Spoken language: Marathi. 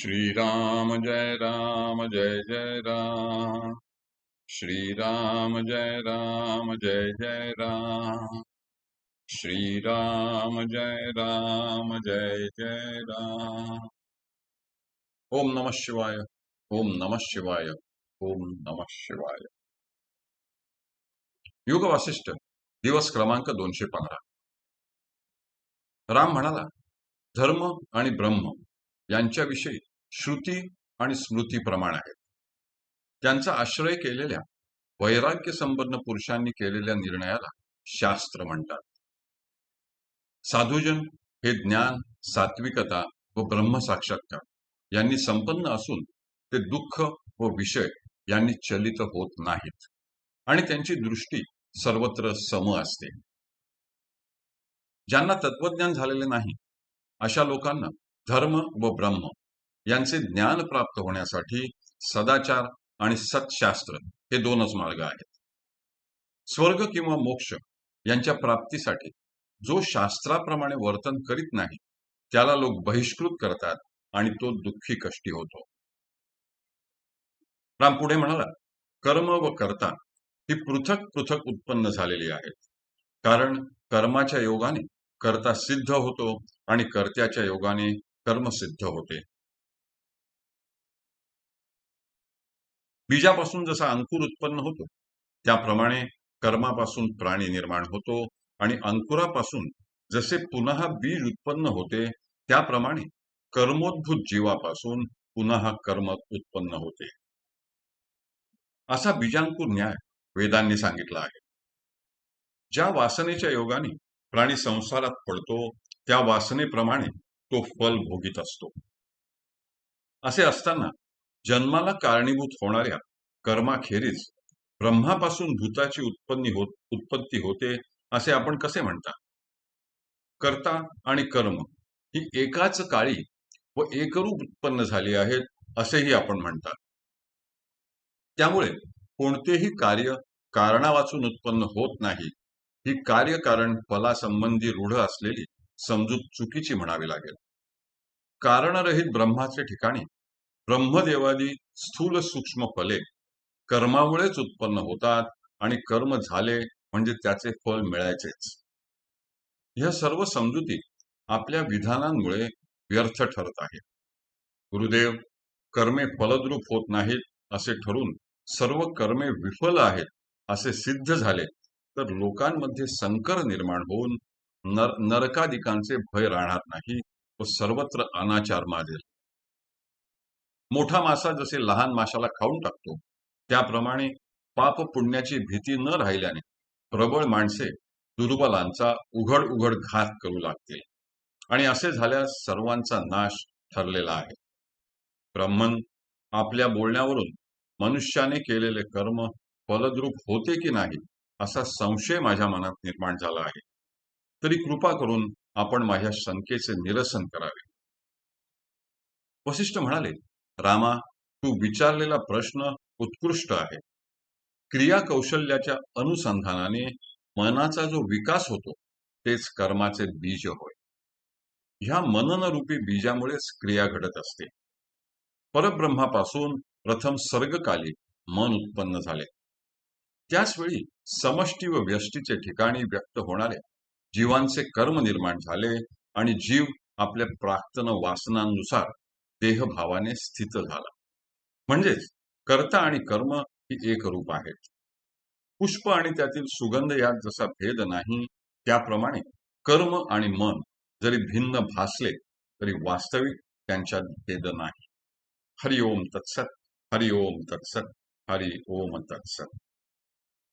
श्रीराम जय राम जय जय राम। श्रीराम जय राम जय जय राम। श्रीराम जय राम जय जय राम। ओम नमः शिवाय ओम नमः शिवाय ओम नमः शिवाय। युग वासिष्ठ दिवस क्रमांक दोनशे पंधरा. राम म्हणाला धर्म आणि ब्रह्म यांच्याविषयी श्रुती आणि स्मृती प्रमाण आहेत. त्यांचा आश्रय केलेल्या वैराग्य संपन्न पुरुषांनी केलेल्या निर्णयाला शास्त्र म्हणतात. साधुजन हे ज्ञान सात्विकता व ब्रह्मसाक्षात्कार यांनी संपन्न असून ते दुःख व विषय यांनी चलित होत नाहीत आणि त्यांची दृष्टी सर्वत्र सम असते. ज्यांना तत्वज्ञान झालेले नाही अशा लोकांना धर्म व ब्रह्म यांचे ज्ञान प्राप्त होण्यासाठी सदाचार आणि सत्शास्त्र हे दोनच मार्ग आहेत. स्वर्ग किंवा मोक्ष यांच्या प्राप्तीसाठी जो शास्त्राप्रमाणे वर्तन करीत नाही त्याला लोक बहिष्कृत करतात आणि तो दुःखी कष्टी होतो. राम पुढे म्हणाला कर्म व कर्ता ही पृथक पृथक उत्पन्न झालेली आहेत. कारण कर्माच्या योगाने कर्ता सिद्ध होतो आणि कर्त्याच्या योगाने कर्म सिद्ध होते. बीजापासून जसा अंकुर उत्पन्न होतो त्याप्रमाणे कर्मापासून प्राणी निर्माण होतो आणि अंकुरापासून जसे पुन्हा बीज उत्पन्न होते त्याप्रमाणे कर्मोद्भूत जीवापासून पुन्हा कर्म उत्पन्न होते. असा बीजांकुर न्याय वेदांनी सांगितला आहे. ज्या वासनेच्या योगाने प्राणी संसारात पडतो त्या वासनेप्रमाणे तो फल भोगीत असतो. असे असताना जन्माला कारणीभूत होणाऱ्या कर्माखेरीज ब्रह्मापासून भूताची उत्पत्ती होत उत्पत्ती होते असे आपण कसे म्हणता? कर्ता आणि कर्म ही एकाच काळी व एकरूप उत्पन्न झाली आहेत असेही आपण म्हणतात त्यामुळे कोणतेही कार्य कारणावाचून उत्पन्न होत नाही. ही कार्यकारण फलासंबंधी रूढ असलेली समजूत चुकीची म्हणावी लागेल. कारणरहित ब्रह्माचे ठिकाणी ब्रह्मदेवादी स्थूल सूक्ष्म फले कर्मामुळेच उत्पन्न होतात आणि कर्म झाले म्हणजे त्याचे फल मिळायचेच. ह्या सर्व समजुती आपल्या विधानांमुळे व्यर्थ ठरत आहेत. गुरुदेव कर्मे फलद्रूप होत नाहीत असे ठरून सर्व कर्मे विफल आहेत असे सिद्ध झाले तर लोकांमध्ये संकर निर्माण होऊन नर नरकादिकांचे भय राहणार नाही व सर्वत्र अनाचार माजेल. मोठा मासा जसे लहान माशाला खाऊन टाकतो त्याप्रमाणे पाप पुण्याची भीती न राहिल्याने प्रबळ माणसे दुर्बलांचा उघड उघड घात करू लागतील आणि असे झाल्यास सर्वांचा नाश ठरलेला आहे. ब्रह्मन आपल्या बोलण्यावरून मनुष्याने केलेले कर्म फलद्रूप होते की नाही असा संशय माझ्या मनात निर्माण झाला आहे. तरी कृपा करून आपण माझ्या शंकेचे निरसन करावे. वशिष्ठ म्हणाले रामा तू विचारलेला प्रश्न उत्कृष्ट आहे. क्रिया कौशल्याच्या अनुसंधानाने मनाचा जो विकास होतो तेच कर्माचे बीज होय. ह्या मननरूपी बीजामुळेच क्रिया घडत असते. परब्रह्मापासून प्रथम सर्गकाली मन उत्पन्न झाले. त्याच वेळी समष्टी व व्यष्टीचे ठिकाणी व्यक्त होणारे जीवांचे कर्म निर्माण झाले आणि जीव आपल्या प्राक्तन वासनांनुसार देहभावाने स्थित झाला. म्हणजेच कर्ता आणि कर्म ही एक रूप आहेत. पुष्प आणि त्यातील सुगंध यात जसा भेद नाही त्याप्रमाणे कर्म आणि मन जरी भिन्न भासले तरी वास्तविक त्यांच्यात भेद नाही. हरि ओम तत्सत हरि ओम तत्सत हरि ओम तत्सत.